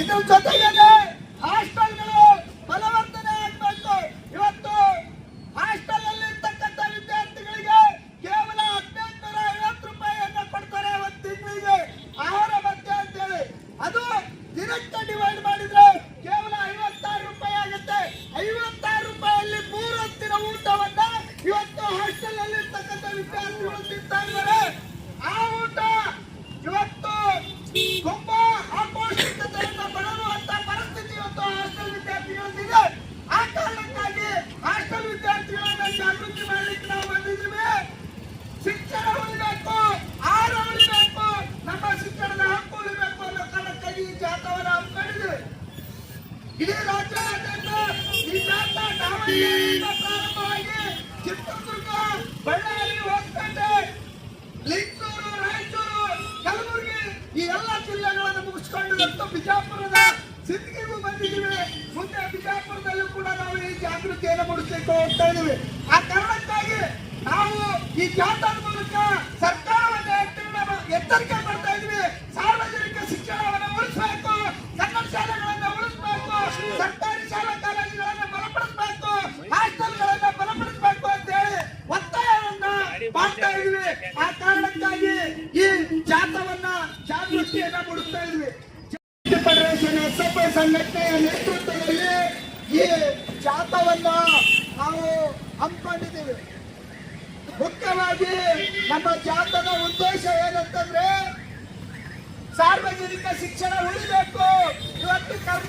ಇದ್ರ ಜೊತೆಗೇನೆ ವಿದ್ಯಾರ್ಥಿಗಳು ತಿಂತಾ ಆ ಊಟ ಇವತ್ತು ತುಂಬಾ ಅಪೌಷ್ಟಿಕತೆಯಿಂದ ಬಳಲುವಂತ ಪರಿಸ್ಥಿತಿ ಇವತ್ತು ಹಾಸ್ಟೆಲ್ ವಿದ್ಯಾರ್ಥಿಗಳಿಗಿದೆ ಆ ಕಾರಣಕ್ಕಾಗಿ ಹಾಸ್ಟೆಲ್ ವಿದ್ಯಾರ್ಥಿಗಳನ್ನ ಜಾಗೃತಿ ಮಾಡಲಿಕ್ಕೆ ನಾವು ಬಂದಿದ್ದೀವಿ. ಶಿಕ್ಷಣ ಉಳಿಬೇಕು ಆಹಾರ ಉಳಿಬೇಕು ನಮ್ಮ ಶಿಕ್ಷಣದ ಹಕ್ಕು ಉಳಿಬೇಕು ಅನ್ನೋ ಕಾರಣಕ್ಕಾಗಿ ಈ ಜಾಥಾವನ್ನು ಹಮ್ಮಿಕೊಂಡಿದ್ದೀವಿ ಇಡೀ ಈ ಬಳ್ಳಾರಿ ಹೊಸಪೇಟೆ ಲಿಂಗೂರು, ರಾಯಚೂರು, ಕಲಬುರಗಿ, ಈ ಎಲ್ಲ ಜಿಲ್ಲೆಗಳನ್ನು ಮುಗಿಸ್ಕೊಂಡು ಇವತ್ತು ಬಿಜಾಪುರದ ಸಿದ್ಧಿಗೂ ಬಂದಿದ್ದೀವಿ. ಮುಂದೆ ಬಿಜಾಪುರದಲ್ಲೂ ಕೂಡ ನಾವು ಈ ಜಾಗೃತಿಯನ್ನು ಮೂಡಿಸಲಿಕ್ಕೆ ಹೋಗ್ತಾ ಇದ್ದೀವಿ. ಆ ಕಾರಣಕ್ಕಾಗಿ ನಾವು ಈ ಜಾಥಾದ ಮೂಲಕ ಸರ್ಕಾರವನ್ನು ಎಚ್ಚರ- ಎಚ್ಚರಿಕೆ ಮಾಡ್ತಾ ಇದ್ದೀವಿ. ಸಾರ್ವಜನಿಕ ಶಿಕ್ಷಣವನ್ನು ಉಳಿಸಬೇಕು ಕನ್ನಡ ಶಾಲೆಗಳನ್ನು ಉಳಿಸಬೇಕು, ಸರ್ಕಾರಿ ಶಾಲಾ ಕಾಲೇಜುಗಳನ್ನು ಬಲಪಡಿಸಬೇಕು ಹಾಸ್ಟೆಲ್ಗಳನ್ನು ಬಲಪಡಿಸಬೇಕು ಅಂತ ಹೇಳಿ ಒತ್ತಾಯವನ್ನ ಮಾಡ್ತಾ ಇದ್ವಿ ಆ ಕಾರಣಕ್ಕಾಗಿ ಈ ಜಾತವನ್ನ ಜಾಗೃತಿಯನ್ನ ಮೂಡಿಸ್ತಾ ಇದ್ವಿ ಫೆಡರೇಷನ್ ಎಸ್ ಸಂಘಟನೆಯ ನೇತೃತ್ವದಲ್ಲಿ ಈ ಜಾತವನ್ನ ನಾವು ಹಮ್ಮಿಕೊಂಡಿದ್ದೀವಿ. ಮುಖ್ಯವಾಗಿ ನಮ್ಮ ಜಾತದ ಉದ್ದೇಶ ಏನಂತಂದ್ರೆ ಸಾರ್ವಜನಿಕ ಶಿಕ್ಷಣ ಉಳಿಬೇಕು. ಇವತ್ತು ಕರ್ನಾಟಕ